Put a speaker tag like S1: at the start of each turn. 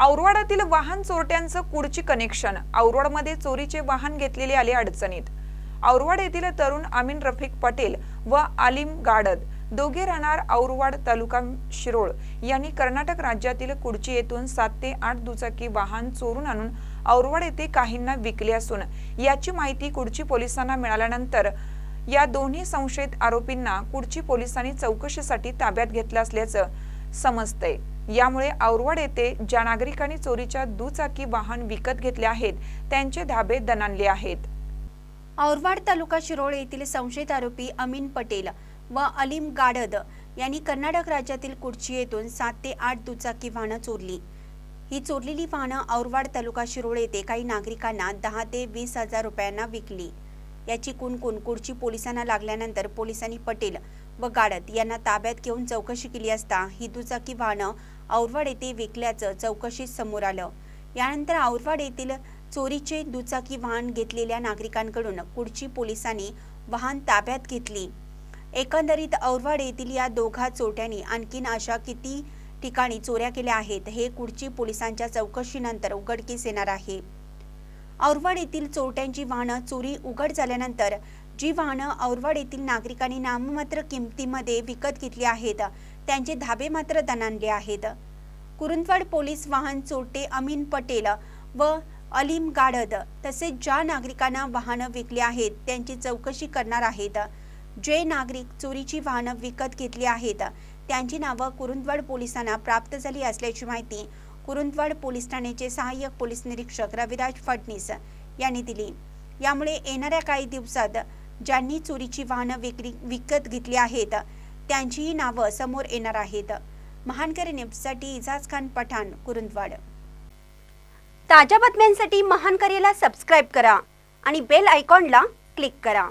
S1: औरवाडातील वाहन चोरट्यांचं कुडची कनेक्शन. औरवाडमध्ये चोरीचे वाहन घेतलेले आले अडचणीत. औरवाड येथील तरुण अमीन रफिक पटेल व आलिम गाडद दोघे राहणार औरवाड तालुका शिरोळ. यांनी कर्नाटक राज्यातील कुडची येथून सात ते आठ दुचाकी वाहन चोरून आणून औरवाड येथे काहींना विकले असून याची माहिती कुडची पोलिसांना मिळाल्यानंतर या दोन्ही संशयित आरोपींना कुडची पोलिसांनी चौकशीसाठी ताब्यात घेतलं असल्याचं समजतंय यामुळे औरवड येथे ज्या नागरिकांनी चोरीच्या दुचाकी वाहन विकत घेतले आहेत त्यांचे धाबे दणाणले आहेत.
S2: औरवाड तालुका शिरोळ येथील संशयित आरोपी अमीन पटेल व अलीम गाडद यांनी कर्नाटक राज्यातील कुडची येथून सात ते आठ दुचाकी वाहनं चोरली. ही चोरलेली वाहनं औरवाड तालुका शिरोळ येथे काही नागरिकांना दहा ते वीस हजार रुपयांना विकली. याची कुणकुण कुडची पोलिसांना लागल्यानंतर पोलिसांनी पटेल व गाडत यांना ताब्यात घेऊन चौकशी केली असता ही दुचाकी वाहनं औरवाड येथे विकल्याचं चौकशीत समोर आलं. यानंतर औरवाड येथील चोरीचे दुचाकी वाहन घेतलेल्या नागरिकांकडून कुडची पोलिसांनी वाहन ताब्यात घेतली. एकंदरीत औरवाड येथील या दोघा चोरट्यांनी आणखीन अशा किती ठिकाणी चोऱ्या केल्या आहेत हे कुडची पोलिसांच्या चौकशीनंतर उघडकीस येणार आहे. औरवाड येथील चोरट्यांची वाहनं चोरी उघड झाल्यानंतर जी वाहनं औरवाड येथील नागरिकांनी नाममात्र किमतीमध्ये विकत घेतली आहेत त्यांचे धाबे मात्र दणाणले आहेत. कुरुंदवाड पोलीस वाहन चोरटे अमीन पटेल व अलीम गाडद तसेच ज्या नागरिकांना वाहनं विकली आहेत त्यांची चौकशी करणार आहेत. जे नागरिक चोरीची वाहनं विकत घेतली आहेत त्यांची नावं कुरुंदवाड पोलिसांना प्राप्त झाली असल्याची माहिती कुरुंदवाड पोलीस ठाण्याचे सहाय्यक पोलीस निरीक्षक रविराज फडणीस यांनी दिली. यामुळे येणाऱ्या काही दिवसात ज्यांनी चोरीची वाहनं विक्री विकत घेतली आहेत त्यांचीही नावं समोर येणार आहेत. महानकरी न्यूजसाठी इजाज खान पठाण कुरुंदवाड. ताज्या बातम्यांसाठी महानकरेला सबस्क्राईब करा आणि बेल आयकॉनला क्लिक करा.